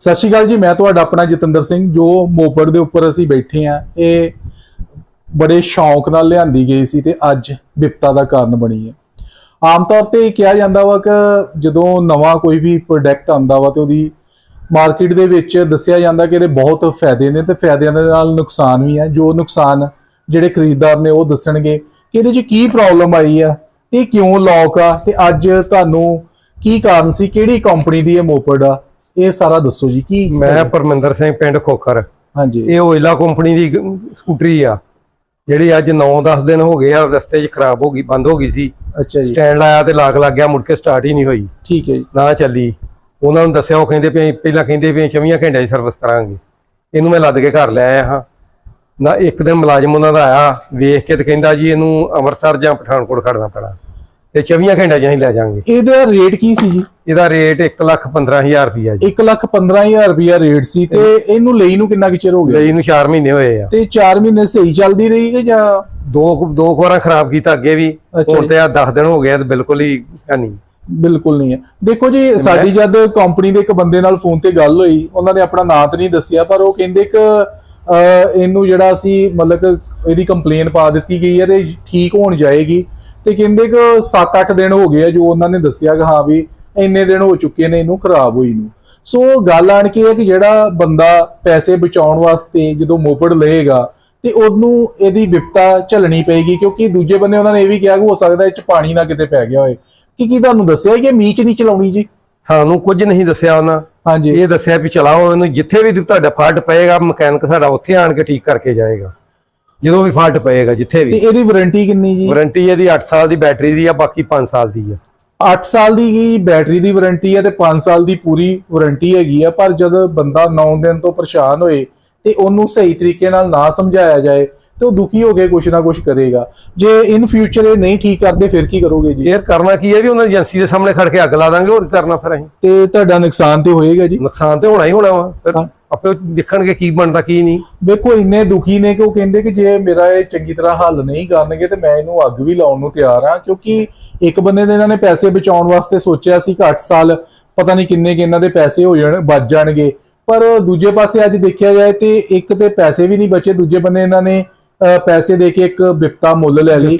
ਸਤਿ ਸ਼੍ਰੀ ਅਕਾਲ ਜੀ, ਮੈਂ ਤੁਹਾਡਾ ਆਪਣਾ ਜਤਿੰਦਰ ਸਿੰਘ, ਜੋ ਮੋਪੜ ਦੇ ਉੱਪਰ ਅਸੀਂ ਬੈਠੇ ਆ ਇਹ ਬੜੇ ਸ਼ੌਂਕ ਨਾਲ ਲਿਆਂਦੀ ਗਈ ਸੀ ਤੇ ਅੱਜ ਵਿਪਤਾ ਦਾ ਕਾਰਨ ਬਣੀ ਹੈ। ਆਮ ਤੌਰ ਤੇ ਇਹ ਕਿਹਾ ਜਾਂਦਾ ਵਾ ਕਿ ਜਦੋਂ ਨਵਾਂ ਕੋਈ ਵੀ ਪ੍ਰੋਡਕਟ ਆਉਂਦਾ ਵਾ ਤੇ ਉਹਦੀ ਮਾਰਕੀਟ ਦੇ ਵਿੱਚ ਦੱਸਿਆ ਜਾਂਦਾ ਕਿ ਇਹਦੇ ਬਹੁਤ ਫਾਇਦੇ ਨੇ ਤੇ ਫਾਇਦਿਆਂ ਦੇ ਨਾਲ ਨੁਕਸਾਨ ਵੀ ਹੈ। ਜੋ ਨੁਕਸਾਨ ਜਿਹੜੇ ਖਰੀਦਦਾਰ ਨੇ ਉਹ ਦੱਸਣਗੇ ਕਿ ਇਹਦੇ 'ਚ ਕੀ ਪ੍ਰੋਬਲਮ ਆਈ ਆ ਤੇ ਕਿਉਂ ਲੌਕ ਆ ਤੇ ਅੱਜ ਤੁਹਾਨੂੰ ਕੀ ਕਾਰਨ ਸੀ, ਕਿਹੜੀ ਕੰਪਨੀ ਦੀ ਇਹ ਮੋਪੜ ਆ? ਇਹ ਸਾਰਾ ਦੱਸੋ ਜੀ ਕੀ ਮੈਂ ਪਰਮਿੰਦਰ ਸਿੰਘ ਪਿੰਡ ਖੋਖਰ। ਹਾਂਜੀ। ਇਹ ਓਇਲਾ ਕੰਪਨੀ ਦੀ ਸਕੂਟਰੀ ਆ ਜਿਹੜੀ ਅੱਜ 9-10 ਦਿਨ ਹੋ ਗਏ ਆ ਰਸਤੇ 'ਚ ਖਰਾਬ ਹੋ ਗਈ ਬੰਦ ਹੋ ਗਈ ਸੀ। ਅੱਛਾ ਜੀ। ਸਟੈਂਡ ਲਾਇਆ ਤੇ ਲਾਗ ਲੱਗ ਗਿਆ ਮੁੜ ਕੇ ਸਟਾਰਟ ਹੀ ਨਹੀਂ ਹੋਈ। ਠੀਕ ਹੈ ਜੀ। ਨਾ ਚੱਲੀ। ਉਹਨਾਂ ਨੂੰ ਦੱਸਿਆ ਉਹ ਕਹਿੰਦੇ ਵੀ ਪਹਿਲਾਂ ਕਹਿੰਦੇ ਵੀ ਅਸੀਂ 24 ਘੰਟੇ ਦੀ ਸਰਵਿਸ ਕਰਾਂਗੇ। ਇਹਨੂੰ ਮੈਂ ਲੱਦ ਕੇ ਘਰ ਲੈ ਆਇਆ ਹਾਂ। ਨਾ ਇੱਕ ਦਿਨ ਮੁਲਾਜ਼ਮ ਉਹਨਾਂ ਦਾ ਆਇਆ ਵੇਖ ਕੇ ਤੇ ਕਹਿੰਦਾ ਜੀ ਇਹਨੂੰ ਅੰਮ੍ਰਿਤਸਰ ਜਾਂ ਪਠਾਨਕੋਟ ਖੜਨਾ ਪੈਣਾ। ਤੇ 24 ਘੰਟੇ ਅਸੀਂ ਲੈ ਜਾਾਂਗੇ ਇਹਦਾ ਰੇਟ ਕੀ ਸੀ ਜੀ? ਇਹਦਾ ਰੇਟ 115000 ਰੁਪਈਆ ਜੀ। 1 ਲੱਖ 15000 ਰੁਪਿਆ ਰੇਟ ਸੀ ਤੇ ਇਹਨੂੰ ਲਈ ਨੂੰ ਕਿੰਨਾ ਚਿਰ ਹੋ ਗਿਆ? ਲਈ ਨੂੰ 4 ਮਹੀਨੇ ਹੋਏ ਆ। ਤੇ 4 ਮਹੀਨੇ ਸਹੀ ਚੱਲਦੀ ਰਹੀ ਕਿ ਜਾਂ ਦੋ ਦੋ ਵਾਰਾਂ ਖਰਾਬ ਕੀਤਾ ਅੱਗੇ ਵੀ। ਹੁਣ। ਤੇ ਆ 10 ਦਿਨ ਹੋ ਗਏ ਤੇ ਬਿਲਕੁਲ ਹੀ ਨਹੀਂ। ਬਿਲਕੁਲ ਨਹੀਂ ਹੈ। ਦੇਖੋ ਜੀ ਸਾਡੀ ਜਦ ਕੰਪਨੀ ਦੇ ਇੱਕ ਬੰਦੇ ਨਾਲ ਫੋਨ ਤੇ ਗੱਲ ਹੋਈ ਉਹਨਾਂ ਨੇ ਆਪਣਾ ਨਾਂ ਤਾਂ ਨਹੀਂ ਦੱਸਿਆ ਪਰ ਉਹ ਕਹਿੰਦੇ ਕਿ ਇਹਨੂੰ ਜਿਹੜਾ ਸੀ ਮਤਲਬ ਇਹਦੀ ਕੰਪਲੇਨ ਪਾ ਦਿੱਤੀ ਗਈ ਹੈ ਤੇ ਠੀਕ ਹੋਣ ਜਾਏਗੀ। ਤੇ ਕਹਿੰਦੇ ਕਿ 7-8 ਦਿਨ ਹੋ ਗਏ ਆ ਜੋ ਉਹਨਾਂ ਨੇ ਦੱਸਿਆ ਕਿ ਹਾਂ ਵੀ ਇੰਨੇ ਦਿਨ ਹੋ ਚੁੱਕੇ ਨੇ ਇਹਨੂੰ ਖਰਾਬ ਹੋਈ ਨੂੰ। ਸੋ ਗੱਲ ਆਣ ਕੇ ਹੈ ਕਿ ਜਿਹੜਾ ਬੰਦਾ ਪੈਸੇ ਬਚਾਉਣ ਵਾਸਤੇ ਜਦੋਂ ਮੋਪੜ ਲਏਗਾ ਤੇ ਉਹਨੂੰ ਇਹਦੀ ਵਿਪਤਾ ਝੱਲਣੀ ਪਏਗੀ ਕਿਉਂਕਿ ਦੂਜੇ ਬੰਨੇ ਉਹਨਾਂ ਨੇ ਇਹ ਵੀ ਕਿਹਾ ਕਿ ਹੋ ਸਕਦਾ ਇਹ ਚ ਪਾਣੀ ਨਾ ਕਿਤੇ ਪੈ ਗਿਆ ਹੋਏ। ਕੀ ਕੀ ਤੁਹਾਨੂੰ ਦੱਸਿਆ ਕਿ ਮੀਂਹ ਚ ਨਹੀਂ ਚਲਾਉਣੀ ਜੀ? ਸਾਨੂੰ ਕੁਝ ਨਹੀਂ ਦੱਸਿਆ ਉਹਨਾਂ। ਹਾਂਜੀ। ਇਹ ਦੱਸਿਆ ਵੀ ਚਲਾਓ ਇਹਨੂੰ ਜਿੱਥੇ ਵੀ ਤੁਹਾਡਾ ਫਾਲਟ ਪਏਗਾ ਮਕੈਨਿਕ ਸਾਡਾ ਉੱਥੇ ਆਣ ਕੇ ਠੀਕ ਕਰਕੇ ਜਾਏਗਾ। ਜਦੋਂ ਵੀ ਫਾਲਟ ਪਏਗਾ ਜਿੱਥੇ ਤੇ ਵੀ ਇਹਦੀ ਵਾਰੰਟੀ ਕਿੰਨੀ ਜੀ? ਵਾਰੰਟੀ ਇਹਦੀ 8 ਸਾਲ ਦੀ ਬੈਟਰੀ ਦੀ ਆ ਬਾਕੀ 5 ਸਾਲ ਦੀ ਆ। 8 ਸਾਲ ਦੀ ਕੀ ਬੈਟਰੀ ਦੀ ਵਾਰੰਟੀ ਹੈ ਤੇ 5 ਸਾਲ ਦੀ ਪੂਰੀ ਵਾਰੰਟੀ ਹੈਗੀ ਆ ਪਰ ਜਦ ਬੰਦਾ 9 ਦਿਨ ਤੋਂ ਪਰੇਸ਼ਾਨ ਹੋਏ ਤੇ ਉਹਨੂੰ ਸਹੀ ਤਰੀਕੇ ਨਾਲ ਨਾ ਸਮਝਾਇਆ ਜਾਏ ਤੇ ਉਹ ਦੁਖੀ ਹੋ ਕੇ ਕੁਛ ਨਾ ਕੁਛ ਕਰੇਗਾ। ਜੇ ਇਨ ਫਿਊਚਰ ਇਹ ਨਹੀਂ ਠੀਕ ਕਰਦੇ ਫਿਰ ਕੀ ਕਰੋਗੇ ਜੀ? ਫੇਰ ਕਰਨਾ ਕੀ ਹੈ ਵੀ ਉਹਨਾਂ ਏਜੰਸੀ ਦੇ ਸਾਹਮਣੇ ਖੜ ਕੇ ਅੱਗ ਲਾ ਦਾਂਗੇ ਹੋਰ ਕੀ ਕਰਨਾ ਫਿਰ ਅਸੀਂ? ਤੇ ਤੁਹਾਡਾ ਨੁਕਸਾਨ ਤੇ ਹੋਏਗਾ ਜੀ? ਨੁਕਸਾਨ ਤੇ ਹੋਣਾ ਹੀ ਹੋਣਾ ਵਾ। ਫਿਰ ਹਾਂ। ਆਪੇ ਦੇਖਣਗੇ ਕੀ ਬਣਦਾ ਕੀ ਨਹੀਂ। ਵੇਖੋ ਇੰਨੇ ਦੁਖੀ ਨੇ ਕਿ ਉਹ ਕਹਿੰਦੇ ਕਿ ਜੇ ਮੇਰਾ ਇਹ ਚੰਗੀ ਤਰ੍ਹਾਂ ਹੱਲ ਨਹੀਂ ਕਰਨਗੇ ਤੇ ਮੈਂ ਇਹਨੂੰ ਅੱਗ ਵੀ ਲਾਉਣ ਨੂੰ ਤਿਆਰ ਆ ਕਿਉਂਕਿ ਇੱਕ ਬੰਦੇ ਦੇ ਇਹਨਾਂ ਨੇ ਪੈਸੇ ਬਚਾਉਣ ਵਾਸਤੇ ਸੋਚਿਆ ਸੀ ਕਿ 8 ਸਾਲ ਪਤਾ ਨਹੀਂ ਕਿੰਨੇ ਕਿ ਇਹਨਾਂ ਦੇ ਪੈਸੇ ਹੋ ਜਾਣ ਬਚ ਜਾਣਗੇ। ਪਰ ਦੂਜੇ ਪਾਸੇ ਅੱਜ ਦੇਖਿਆ ਜਾਏ ਤੇ ਇੱਕ ਤੇ ਪੈਸੇ ਵੀ ਨਹੀਂ ਬਚੇ ਦੂਜੇ ਬੰਨੇ ਇਹਨਾਂ ਨੇ ਪੈਸੇ ਦੇ ਕੇ ਇੱਕ ਵਿਪਤਾ ਮੁੱਲ ਲੈ ਲਈ।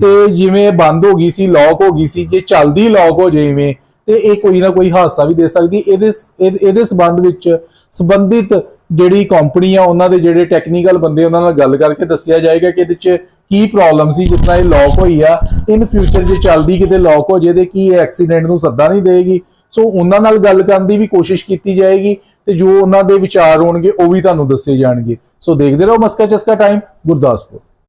ਤਾਂ ਜਿਵੇਂ ਬੰਦ ਹੋ ਗਈ ਸੀ ਲੌਕ ਹੋ ਗਈ ਸੀ ਜੇ ਚੱਲਦੀ ਲੌਕ ਹੋ ਜਿਵੇਂ ਤੇ ਇਹ ਕੋਈ ਨਾ ਕੋਈ ਹਾਦਸਾ ਵੀ ਦੇ ਸਕਦੀ। ਇਹਦੇ ਇਹਦੇ ਇਹਦੇ ਸਬੰਧ ਵਿੱਚ ਸੰਬੰਧਿਤ ਜਿਹੜੀ ਕੰਪਨੀ ਆ, ਉਹਨਾਂ ਦੇ ਜਿਹੜੇ ਟੈਕਨੀਕਲ ਬੰਦੇ, ਉਹਨਾਂ ਨਾਲ ਗੱਲ ਕਰਕੇ ਦੱਸਿਆ ਜਾਏਗਾ ਕਿ ਇਹਦੇ 'ਚ ਕੀ ਪ੍ਰੋਬਲਮ ਸੀ, ਜਿਸ ਤਰ੍ਹਾਂ ਇਹ ਲੌਕ ਹੋਈ ਆ। ਇਨ ਫਿਊਚਰ ਜੇ ਚੱਲਦੀ ਕਿਤੇ ਲੌਕ ਹੋ ਜੇ ਤੇ ਕੀ ਇਹ ਐਕਸੀਡੈਂਟ ਨੂੰ ਸੱਦਾ ਨਹੀਂ ਦੇਗੀ ਸੋ ਉਹਨਾਂ ਨਾਲ ਗੱਲ ਕਰਨ ਦੀ ਵੀ ਕੋਸ਼ਿਸ਼ ਕੀਤੀ ਜਾਏਗੀ ਤੇ ਜੋ ਉਹਨਾਂ ਦੇ ਵਿਚਾਰ ਹੋਣਗੇ, ਉਹ ਵੀ ਤੁਹਾਨੂੰ ਦੱਸੇ ਜਾਣਗੇ। ਸੋ ਦੇਖਦੇ ਰਹੋ ਮਸਕਾ ਚਸਕਾ ਟਾਈਮ ਗੁਰਦਾਸਪੁਰ।